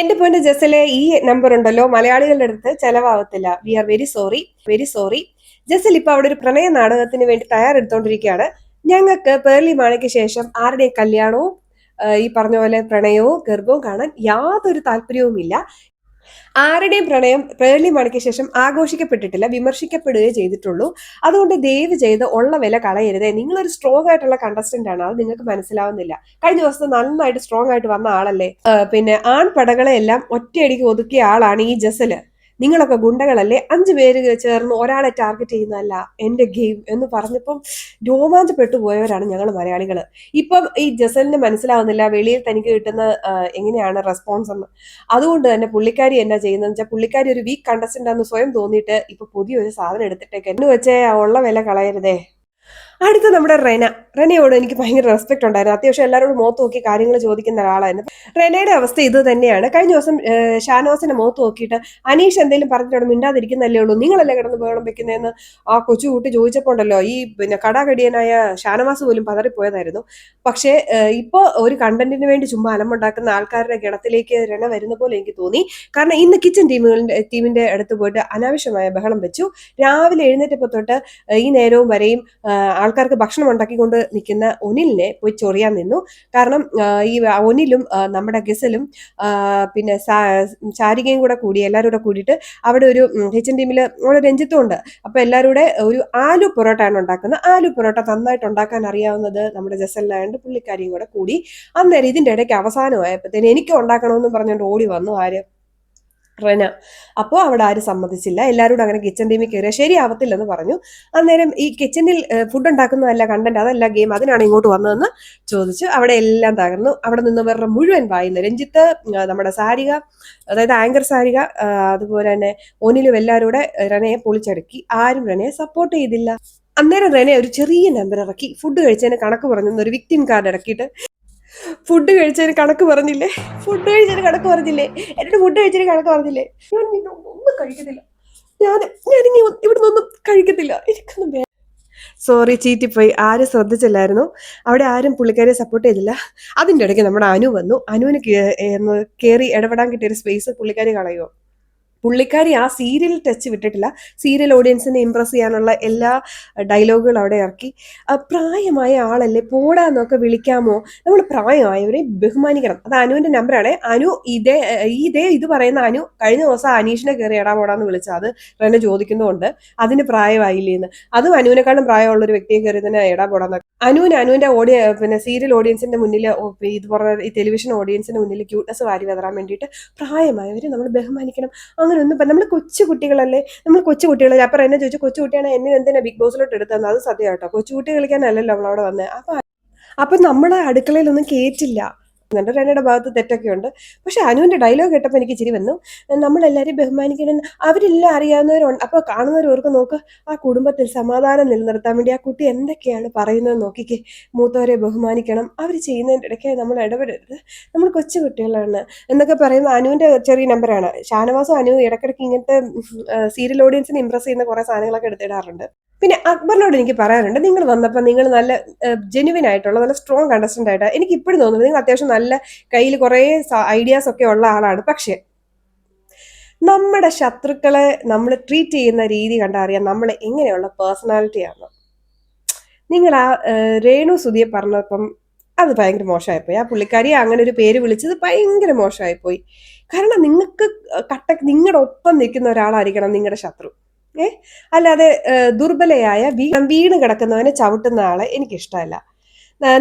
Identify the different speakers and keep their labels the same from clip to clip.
Speaker 1: എന്റെ പോയിന്റ് ജസലെ ഈ നമ്പർ ഉണ്ടല്ലോ മലയാളികളുടെ അടുത്ത് ചെലവാകത്തില്ല. We are very sorry very sorry Jasal ഇപ്പൊ അവിടെ ഒരു പ്രണയ നാടകത്തിന് വേണ്ടി തയ്യാറെടുത്തോണ്ടിരിക്കുകയാണ്. ഞങ്ങൾക്ക് പേർലി മാണയ്ക്ക് ശേഷം ആരുടെയും കല്യാണവും ഈ പറഞ്ഞ പോലെ പ്രണയവും ഗർഭവും കാണാൻ യാതൊരു താല്പര്യവുമില്ല. ആരുടെയും പ്രണയം പ്രേളിമണിക്ക് മണിക്ക് ശേഷം ആഘോഷിക്കപ്പെട്ടിട്ടില്ല വിമർശിക്കപ്പെടുകയേ ചെയ്തിട്ടുള്ളൂ. അതുകൊണ്ട് ദയവ് ചെയ്ത് ഉള്ള വില കളയരുതേ. നിങ്ങളൊരു സ്ട്രോങ് ആയിട്ടുള്ള കണ്ടസ്റ്റന്റ് ആണ്. അത് നിങ്ങൾക്ക് മനസ്സിലാവുന്നില്ല. കഴിഞ്ഞ ദിവസം നന്നായിട്ട് സ്ട്രോങ് ആയിട്ട് വന്ന ആളല്ലേ? പിന്നെ ആൺപടകളെ എല്ലാം ഒറ്റയടിക്ക് ഒതുക്കിയ ആളാണ് ഈ ജസൽ. നിങ്ങളൊക്കെ ഗുണ്ടകളല്ലേ? അഞ്ച് പേര് ചേർന്ന് ഒരാളെ ടാർഗറ്റ് ചെയ്യുന്നതല്ല എന്റെ ഗെയിം എന്ന് പറഞ്ഞപ്പം രോമാഞ്ചപ്പെട്ടു പോയവരാണ് ഞങ്ങൾ മലയാളികൾ. ഇപ്പം ഈ ജസലിന് മനസ്സിലാവുന്നില്ല വെളിയിൽ തനിക്ക് കിട്ടുന്ന എങ്ങനെയാണ് റെസ്പോൺസ് എന്ന്. അതുകൊണ്ട് തന്നെ പുള്ളിക്കാരി എന്നാ ചെയ്യുന്നത് വെച്ചാൽ പുള്ളിക്കാരി ഒരു വീക്ക് കണ്ടസ്റ്റന്റ് ആണെന്ന് സ്വയം തോന്നിയിട്ട് ഇപ്പൊ പുതിയൊരു സാധനം എടുത്തിട്ടേക്ക്. എന്ന് വെച്ചേ ഉള്ള വില കളയരുതേ. അടുത്ത നമ്മുടെ റെന. റെനയോട് എനിക്ക് ഭയങ്കര റെസ്പെക്ട് ഉണ്ടായിരുന്നു. അത്യാവശ്യം എല്ലാവരോടും മുഖത്ത് നോക്കി കാര്യങ്ങൾ ചോദിക്കുന്ന ഒരാളായിരുന്നു. റെനയുടെ അവസ്ഥ ഇത് തന്നെയാണ്. കഴിഞ്ഞ ദിവസം ഷാനോസിനെ മുഖത്ത് നോക്കിയിട്ട് അനീഷ് എന്തെങ്കിലും പറഞ്ഞിട്ട് മിണ്ടാതിരിക്കുന്നല്ലേ ഉള്ളൂ? നിങ്ങളല്ലേ കിടന്ന് ബഹളം വെക്കുന്നതെന്ന് ആ കൊച്ചു കൂട്ടി ചോദിച്ചപ്പോൾ ഉണ്ടല്ലോ ഈ പിന്നെ കടാകടിയനായ ഷാനവാസ് പോലും പതറിപ്പോയതായിരുന്നു. പക്ഷേ ഇപ്പോൾ ഒരു കണ്ടന്റിന് വേണ്ടി ചുമ്മാ അലമുണ്ടാക്കുന്ന ആൾക്കാരുടെ ഗണത്തിലേക്ക് രണ വരുന്ന പോലെ എനിക്ക് തോന്നി. കാരണം ഇന്ന് കിച്ചൺ ടീമുകളുടെ ടീമിന്റെ അടുത്ത് പോയിട്ട് അനാവശ്യമായ ബഹളം വെച്ചു. രാവിലെ എഴുന്നേറ്റപ്പോൾ തൊട്ട് ഈ നേരവും വരെയും ആഹ്, ആൾക്കാർക്ക് ഭക്ഷണം ഉണ്ടാക്കിക്കൊണ്ട് നിൽക്കുന്ന ഒനിലിനെ പോയി ചൊറിയാൻ നിന്നു. കാരണം ഈ ഒനിലും നമ്മുടെ ഗസലും പിന്നെ ചാരികയും കൂടെ കൂടി എല്ലാവരും കൂടെ കൂടിയിട്ട് അവിടെ ഒരു കിച്ചൺ ടീമിൽ അവിടെ രഞ്ജിത്തുണ്ട് ഉണ്ട്. അപ്പൊ എല്ലാവരും കൂടെ ഒരു ആലു പൊറോട്ടയാണ് ഉണ്ടാക്കുന്നത്. ആലു പൊറോട്ട നന്നായിട്ട് ഉണ്ടാക്കാൻ അറിയാവുന്നത് നമ്മുടെ ജസലിനായതുകൊണ്ട് പുള്ളിക്കാരിയും കൂടെ കൂടി. അന്നേരം ഇതിന്റെ ഇടയ്ക്ക് അവസാനമായപ്പോഴത്തേന് എനിക്ക് ഉണ്ടാക്കണമെന്ന് പറഞ്ഞുകൊണ്ട് ഓടി വന്നു ആര്? റെന. അപ്പോൾ അവിടെ ആരും സമ്മതിച്ചില്ല. എല്ലാവരും കൂടെ അങ്ങനെ കിച്ചൺ ടീമിൽ കയറിയ ശരിയാവത്തില്ലെന്ന് പറഞ്ഞു. അന്നേരം ഈ കിച്ചണിൽ ഫുഡ് ഉണ്ടാക്കുന്നതല്ല കണ്ടന്റ് അതല്ല ഗെയിം അതിനാണ് ഇങ്ങോട്ട് വന്നതെന്ന് ചോദിച്ചു. അവിടെ എല്ലാം തകർന്നു. അവിടെ നിന്ന് വേറെ മുഴുവൻ വായുന്നു രഞ്ജിത്ത് നമ്മുടെ സാരിക അതായത് ആങ്കർ സാരിക അതുപോലെ തന്നെ ഒനിലും എല്ലാവരും കൂടെ റെനയെ പൊളിച്ചടക്കി. ആരും റെനയെ സപ്പോർട്ട് ചെയ്തില്ല. അന്നേരം റെനെ ഒരു ചെറിയ നമ്പർ ഇറക്കി. ഫുഡ് കഴിച്ചതിന് കണക്ക് പറഞ്ഞു ഒരു വിക്ടിം കാർഡ് ഇറക്കിയിട്ട് ഫുഡ് കഴിച്ചതിന് കണക്ക് പറഞ്ഞില്ലേ? ഫുഡ് കഴിച്ചതിന് കണക്ക് പറഞ്ഞില്ലേ? എന്നോട് ഫുഡ് കഴിച്ചതിന് കണക്ക് പറഞ്ഞില്ലേ? ഞാൻ ഒന്നും കഴിക്കത്തില്ല. ഞാൻ ഇനി ഇവിടുന്ന് ഒന്നും കഴിക്കത്തില്ല. എനിക്കൊന്നും സോറി ചീറ്റിപ്പോയി. ആരും ശ്രദ്ധിച്ചില്ലായിരുന്നു. അവിടെ ആരും പുള്ളിക്കാരെ സപ്പോർട്ട് ചെയ്തില്ല. അതിന്റെ ഇടയ്ക്ക് നമ്മുടെ അനു വന്നു. അനുവിന് കയറി ഇടപെടാൻ കിട്ടിയ ഒരു സ്പേസ് പുള്ളിക്കാരി കളയുമോ പുള്ളിക്കാരി ആ സീരിയൽ ടച്ച് വിട്ടിട്ടില്ല. സീരിയൽ ഓഡിയൻസിനെ ഇമ്പ്രസ് ചെയ്യാനുള്ള എല്ലാ ഡയലോഗുകളും അവിടെ ഇറക്കി. പ്രായമായ ആളല്ലേ പോടാന്നൊക്കെ വിളിക്കാമോ? നമ്മൾ പ്രായമായവരെ ബഹുമാനിക്കണം. അത് അനുവിന്റെ നമ്പറാണ് അനു ഇതേ ഇതേ ഇത് പറയുന്ന അനു കഴിഞ്ഞ ദിവസം അനീഷിനെ കയറി ഇടാൻ പോടാന്ന് വിളിച്ചാൽ അത് റെന്നെ ചോദിക്കുന്നുണ്ട് അതിന് പ്രായമായില്ലേ എന്ന് അതും അനുവിനെക്കാളും പ്രായമുള്ള ഒരു വ്യക്തിയെ കയറി തന്നെ ഇടാൻ പോടാന്ന്. അനുവിന് അനുവിന്റെ ഓഡിയ പിന്നെ സീരിയൽ ഓഡിയൻസിന്റെ മുന്നിൽ ഇത് പറഞ്ഞ ഈ ടെലിവിഷൻ ഓഡിയൻസിന്റെ മുന്നിൽ ക്യൂട്ട്നെസ് വാരി വെതറാൻ വേണ്ടിയിട്ട് പ്രായമായവരെ നമ്മൾ ബഹുമാനിക്കണം. അങ്ങനെ ഒന്നും നമ്മൾ കൊച്ചു കുട്ടികളല്ലേ? നമ്മൾ കൊച്ചു കുട്ടികളല്ലേ? അപ്പം എന്നെ ചോദിച്ചു കൊച്ചു കുട്ടിയാണ് എന്നെ എന്തിനാ ബിഗ് ബോസിലോട്ട് എടുത്തത്? അത് സത്യം കേട്ടോ. കൊച്ചു കുട്ടി കളിക്കാനല്ലല്ലോ നമ്മളവിടെ വന്നത് അപ്പൊ അപ്പൊ നമ്മളെ അടുക്കളയിലൊന്നും കേറ്റില്ല. എന്നിട്ട് റെനയുടെ ഭാഗത്ത് തെറ്റൊക്കെ ഉണ്ട്. പക്ഷെ അനുവിന്റെ ഡയലോഗ് കേട്ടപ്പോൾ എനിക്ക് ചിരി വന്നു. നമ്മളെല്ലാവരും ബഹുമാനിക്കണം. അവരെല്ലാം അറിയാവുന്നവരുണ്ട്. അപ്പോൾ കാണുന്നവരോർക്ക് നോക്ക് ആ കുടുംബത്തിൽ സമാധാനം നിലനിർത്താൻ വേണ്ടി ആ കുട്ടി എന്തൊക്കെയാണ് പറയുന്നത് നോക്കിക്കേ. മൂത്തവരെ ബഹുമാനിക്കണം. അവർ ചെയ്യുന്നതിന്റെ ഇടയ്ക്ക് നമ്മൾ ഇടപെടരുത്. നമ്മൾ കൊച്ചു കുട്ടികളാണ് എന്നൊക്കെ പറയുന്ന അനുവിന്റെ ചെറിയ നമ്പറാണ് ഷാനവാസും അനു ഇടയ്ക്കിടയ്ക്ക് ഇങ്ങനത്തെ സീരിയൽ ഓഡിയൻസിനെ ഇമ്പ്രസ് ചെയ്യുന്ന കുറേ സാധനങ്ങളൊക്കെ എടുത്തിടാറുണ്ട് പിന്നെ അക്ബറിനോട് എനിക്ക് പറയാനുണ്ട് നിങ്ങൾ വന്നപ്പോൾ നിങ്ങൾ നല്ല ജെനുവിൻ ആയിട്ടുള്ള നല്ല സ്ട്രോങ് കണ്ടസ്റ്റന്റ് ആയിട്ട്. എനിക്ക് ഇപ്പോഴും തോന്നുന്നത് നിങ്ങൾ അത്യാവശ്യം നല്ല കയ്യിൽ കുറേ ഐഡിയാസ് ഒക്കെ ഉള്ള ആളാണ്. പക്ഷേ നമ്മുടെ ശത്രുക്കളെ നമ്മൾ ട്രീറ്റ് ചെയ്യുന്ന രീതി കണ്ടറിയാം നമ്മൾ എങ്ങനെയുള്ള പേഴ്സണാലിറ്റിയാണ് നിങ്ങൾ ആ രേണു സുധിയെ പറഞ്ഞപ്പം അത് ഭയങ്കര മോശമായിപ്പോയി. ആ പുള്ളിക്കാരി അങ്ങനെ ഒരു പേര് വിളിച്ചത് ഭയങ്കര മോശമായിപ്പോയി. കാരണം നിങ്ങൾക്ക് കട്ട നിങ്ങളുടെ ഒപ്പം നിൽക്കുന്ന ഒരാളായിരിക്കണം നിങ്ങളുടെ ശത്രു. ഏ? അല്ലാതെ ദുർബലയായ വീ- വീണ് കിടക്കുന്നവനെ ചവിട്ടുന്ന ആളെ എനിക്കിഷ്ടമല്ല.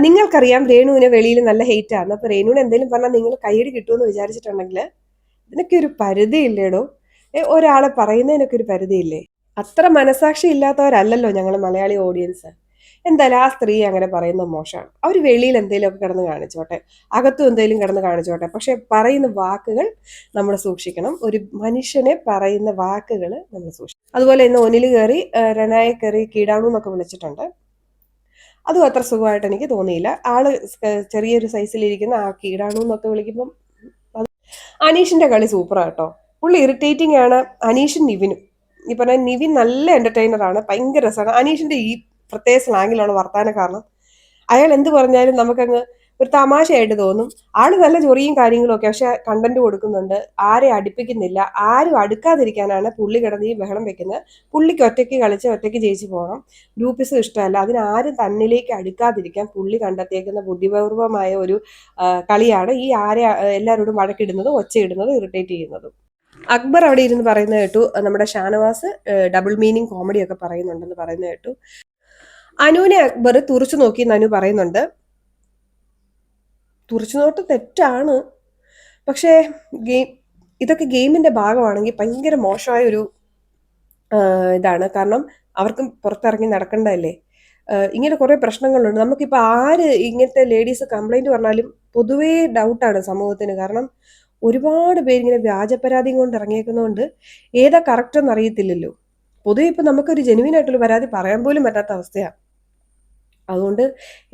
Speaker 1: നിങ്ങൾക്കറിയാം രേണുവിനെ വെളിയിൽ നല്ല ഹെയ്റ്റ് ആണ്. അപ്പൊ രേണുവിന് എന്തെങ്കിലും പറഞ്ഞാൽ നിങ്ങൾ കൈയ്യടി കിട്ടുമെന്ന് വിചാരിച്ചിട്ടുണ്ടെങ്കിൽ ഇതിനൊക്കെ ഒരു പരിധിയില്ലേടോ ഏ, ഒരാളെ പറയുന്നതിനൊക്കെ ഒരു പരിധിയില്ലേ അത്ര മനസാക്ഷി ഇല്ലാത്തവരല്ലല്ലോ ഞങ്ങൾ മലയാളി ഓഡിയൻസ് എന്തായാലും ആ സ്ത്രീ അങ്ങനെ പറയുന്ന മോശമാണ്. അവർ വെളിയിൽ എന്തെങ്കിലുമൊക്കെ കിടന്ന് കാണിച്ചോട്ടെ. അകത്തും എന്തെങ്കിലും കിടന്ന് കാണിച്ചോട്ടെ. പക്ഷെ പറയുന്ന വാക്കുകൾ നമ്മൾ സൂക്ഷിക്കണം. ഒരു മനുഷ്യനെ പറയുന്ന വാക്കുകൾ നമ്മൾ സൂക്ഷിക്കണം. അതുപോലെ ഇന്ന് ഒനിൽ കയറി രണായെ കയറി കീടാണു എന്നൊക്കെ വിളിച്ചിട്ടുണ്ട്. അതും അത്ര സുഖമായിട്ട് എനിക്ക് തോന്നിയില്ല. ആൾ ചെറിയൊരു സൈസിലിരിക്കുന്ന ആ കീടാണു എന്നൊക്കെ വിളിക്കുമ്പം അനീഷിന്റെ കളി സൂപ്പറാണ് കേട്ടോ. പുള്ളി ഇറിറ്റേറ്റിംഗ് ആണ് അനീഷും നിവിനും. ഈ പറഞ്ഞ നിവിൻ നല്ല എന്റർടൈനർ ആണ്. ഭയങ്കര രസമാണ് അനീഷിന്റെ ഈ പ്രത്യേക സ്ലാങ്ങിലാണ് വർത്താന കാരണം. അയാൾ എന്ത് പറഞ്ഞാലും നമുക്കങ്ങ് ഒരു തമാശയായിട്ട് തോന്നും. ആൾ നല്ല ചൊറിയും കാര്യങ്ങളൊക്കെ പക്ഷെ കണ്ടന്റ് കൊടുക്കുന്നുണ്ട്. ആരെ അടുപ്പിക്കുന്നില്ല. ആരും അടുക്കാതിരിക്കാനാണ് പുള്ളി കിടന്ന് ഈ ബഹളം വെക്കുന്നത്. പുള്ളിക്ക് ഒറ്റയ്ക്ക് കളിച്ച് ഒറ്റയ്ക്ക് ജയിച്ചു പോകണം. ഗ്രൂപ്പിസും ഇഷ്ടമല്ല. അതിനാരും തന്നിലേക്ക് അടുക്കാതിരിക്കാൻ പുള്ളി കണ്ടെത്തിയേക്കുന്ന ബുദ്ധിപൂർവമായ ഒരു കളിയാണ് ഈ ആരെ എല്ലാവരോടും വഴക്കിടുന്നതും ഒച്ചയിടുന്നതും ഇറിറ്റേറ്റ് ചെയ്യുന്നതും. അക്ബർ അവിടെ ഇരുന്ന് പറയുന്ന കേട്ടു. നമ്മുടെ ഷാനവാസ് ഡബിൾ മീനിങ് കോമഡി ഒക്കെ പറയുന്നുണ്ടെന്ന് പറയുന്ന കേട്ടു. അനുവിനെ അക്ബർ തുറച്ചു നോക്കി അനു പറയുന്നുണ്ട്. തുറച്ചു നോട്ട് തെറ്റാണ്. പക്ഷേ ഗെയിം ഇതൊക്കെ ഗെയിമിന്റെ ഭാഗമാണെങ്കിൽ ഭയങ്കര മോശമായ ഒരു ഇതാണ്. കാരണം അവർക്കും പുറത്തിറങ്ങി നടക്കണ്ടല്ലേ ഇങ്ങനെ കുറേ പ്രശ്നങ്ങളുണ്ട്. നമുക്കിപ്പോൾ ആര് ഇങ്ങനത്തെ ലേഡീസ് കംപ്ലൈന്റ് പറഞ്ഞാലും പൊതുവേ ഡൗട്ടാണ് സമൂഹത്തിന്. കാരണം ഒരുപാട് പേര് ഇങ്ങനെ വ്യാജപരാതിയും കൊണ്ട് ഇറങ്ങിയേക്കുന്നതുകൊണ്ട് ഏതാ കറക്റ്റ് എന്ന് അറിയത്തില്ലല്ലോ. പൊതുവെ ഇപ്പം നമുക്കൊരു ജെനുവിൻ ആയിട്ടുള്ള പരാതി പറയാൻ പോലും പറ്റാത്ത അവസ്ഥയാണ് അതുകൊണ്ട്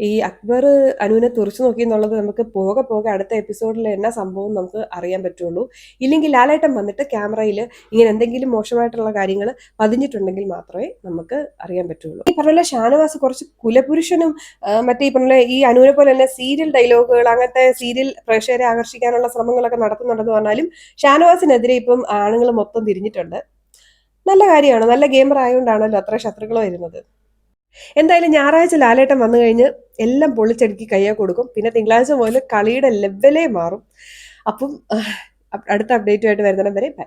Speaker 1: ഈ അക്ബർ അനുവിനെ തുറച്ചു നോക്കി എന്നുള്ളത് നമുക്ക് പോകെ പോകെ അടുത്ത എപ്പിസോഡിൽ എന്നാ സംഭവം നമുക്ക് അറിയാൻ പറ്റുള്ളൂ. ഇല്ലെങ്കിൽ ലാലേട്ടൻ വന്നിട്ട് ക്യാമറയിൽ ഇങ്ങനെ എന്തെങ്കിലും മോശമായിട്ടുള്ള കാര്യങ്ങൾ പതിഞ്ഞിട്ടുണ്ടെങ്കിൽ മാത്രമേ നമുക്ക് അറിയാൻ പറ്റുള്ളൂ. ഈ പറഞ്ഞ ഷാനവാസ് കുറച്ച് കുലപുരുഷനും മറ്റേ ഈ പറഞ്ഞ ഈ അനുവിനെ പോലെ തന്നെ സീരിയൽ ഡയലോഗുകൾ അങ്ങനത്തെ സീരിയൽ പ്രേക്ഷകരെ ആകർഷിക്കാനുള്ള ശ്രമങ്ങളൊക്കെ നടത്തുന്നുണ്ടെന്ന് പറഞ്ഞാലും ഷാനവാസിനെതിരെ ഇപ്പം ആണുങ്ങൾ മൊത്തം തിരിഞ്ഞിട്ടുണ്ട്. നല്ല കാര്യമാണ്. നല്ല ഗെയിമർ ആയതുകൊണ്ടാണല്ലോ അത്ര ശത്രുക്കൾ വരുന്നത്. എന്തായാലും ഞായറാഴ്ച ലാലേട്ടൻ വന്നു കഴിഞ്ഞ് എല്ലാം പൊളിച്ചടുക്കി കയ്യെ കൊടുക്കും. പിന്നെ തിങ്കളാഴ്ച മുതൽ കളിയുടെ ലെവലേ മാറും. അപ്പം അടുത്ത അപ്ഡേറ്റുമായിട്ട് വരുന്നിടം വരെ ബൈ